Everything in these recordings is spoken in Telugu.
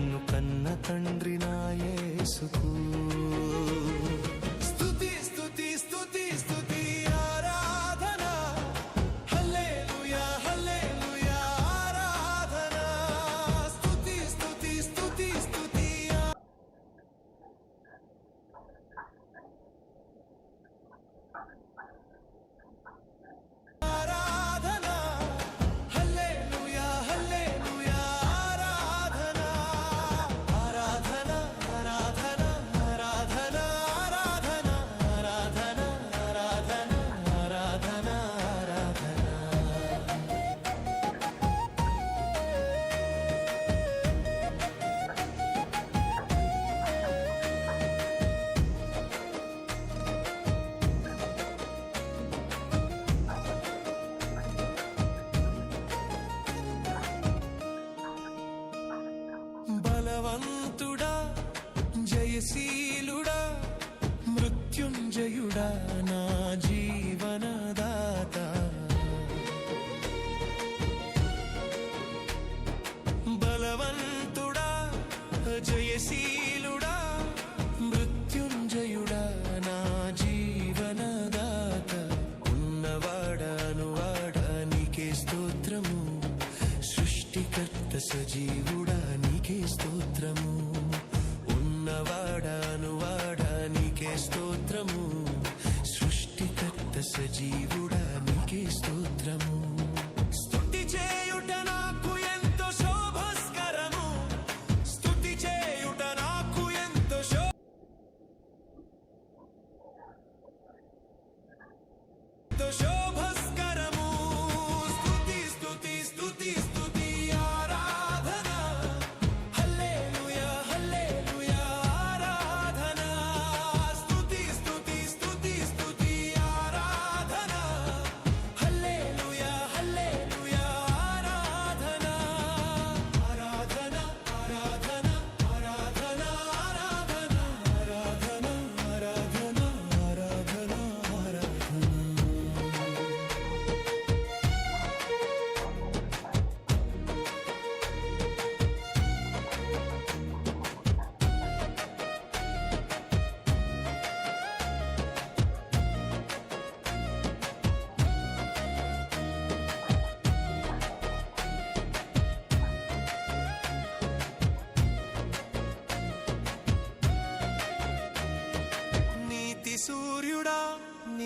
నన్ను కన్న తండ్రి నాయేసుకు జయశీలుడా మృత్యుంజయుడా నా జీవనదాత ఉన్నవాడానువాడ నీకే స్తోత్రము సృష్టికర్త సజీవుడా నీకే స్తోత్రము ఉన్నవాడానువాడా నీకే స్తోత్రము సృష్టికర్త సజీవుడా నీకే స్తోత్రము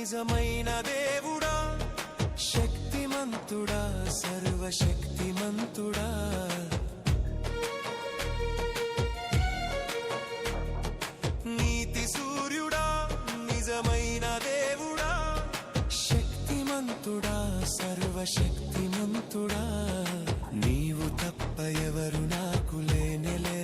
నిజమైన దేవుడా శక్తిమంతుడా సర్వశక్తిమంతుడా. నీతి సూర్యుడా నిజమైన దేవుడా శక్తిమంతుడా సర్వశక్తిమంతుడా. నీవు తప్ప ఎవరు నాకు లేనలే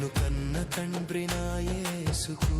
నన్ను కన్న తండ్రి నాయేసుకు